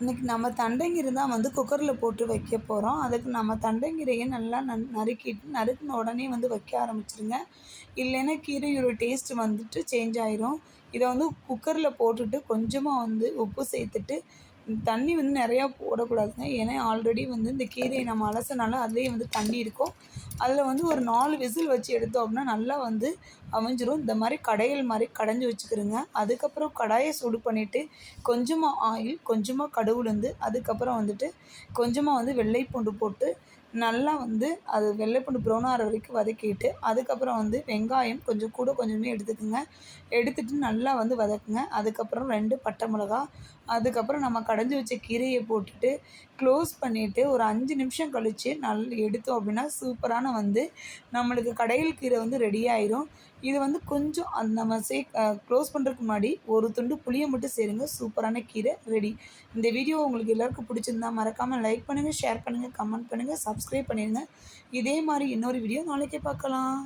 இன்றைக்கி நம்ம தண்டைங்கீரை தான் வந்து குக்கரில் போட்டு வைக்க போகிறோம் அதுக்கு நம்ம தண்டைங்கீரையை நல்லா நன் நறுக்கிட்டு நறுக்கின உடனே வந்து வைக்க ஆரம்பிச்சிருங்க. இல்லைன்னா கீரையோட டேஸ்ட்டு வந்துட்டு சேஞ்ச் ஆயிரும். இதை வந்து குக்கரில் போட்டுட்டு கொஞ்சமாக வந்து உப்பு சேர்த்துட்டு தண்ணி வந்து நிறையா போடக்கூடாதுங்க. ஏன்னா ஆல்ரெடி வந்து இந்த கீரையை நம்ம அலசனால அதுலேயே வந்து தண்ணி இருக்கும். அதில் வந்து ஒரு நாலு விசில் வச்சு எடுத்தோம் அப்படின்னா நல்லா வந்து அமைஞ்சிரும். இந்த மாதிரி கடையல் மாதிரி கடைஞ்சி வச்சுக்கிறோங்க. அதுக்கப்புறம் கடாயை சூடு பண்ணிவிட்டு கொஞ்சமாக ஆயில் கொஞ்சமாக கடுகு அதுக்கப்புறம் வந்துட்டு கொஞ்சமாக வந்து வெள்ளை பூண்டு போட்டு நல்லா வந்து அது வெள்ளைப்பூண்டு ப்ரௌன் ஆகிற வரைக்கும் வதக்கிட்டு அதுக்கப்புறம் வந்து வெங்காயம் கொஞ்சம் கூட கொஞ்சமே எடுத்துக்கோங்க. எடுத்துட்டு நல்லா வந்து வதக்குங்க. அதுக்கப்புறம் ரெண்டு பட்டை மிளகா அதுக்கப்புறம் நம்ம கடைஞ்சி வச்ச கீரையை போட்டுட்டு க்ளோஸ் பண்ணிவிட்டு ஒரு அஞ்சு நிமிஷம் கழித்து நல் எடுத்தோம் அப்படின்னா சூப்பரான வந்து நம்மளுக்கு கடையில் கீரை வந்து ரெடி ஆயிரும். இது வந்து கொஞ்சம் அந்த நம்ம சே க்ளோஸ் பண்ணுறதுக்கு முன்னாடி ஒரு துண்டு புளியை மட்டும் சேருங்க. சூப்பரான கீரை ரெடி இந்த வீடியோ உங்களுக்கு எல்லாருக்கும் பிடிச்சிருந்தா மறக்காமல் லைக் பண்ணுங்கள் ஷேர் பண்ணுங்கள் கமெண்ட் பண்ணுங்கள் சப்ஸ்கிரைப் பண்ணிடுங்க இதே மாதிரி இன்னொரு வீடியோ நாளைக்கே பார்க்கலாம்.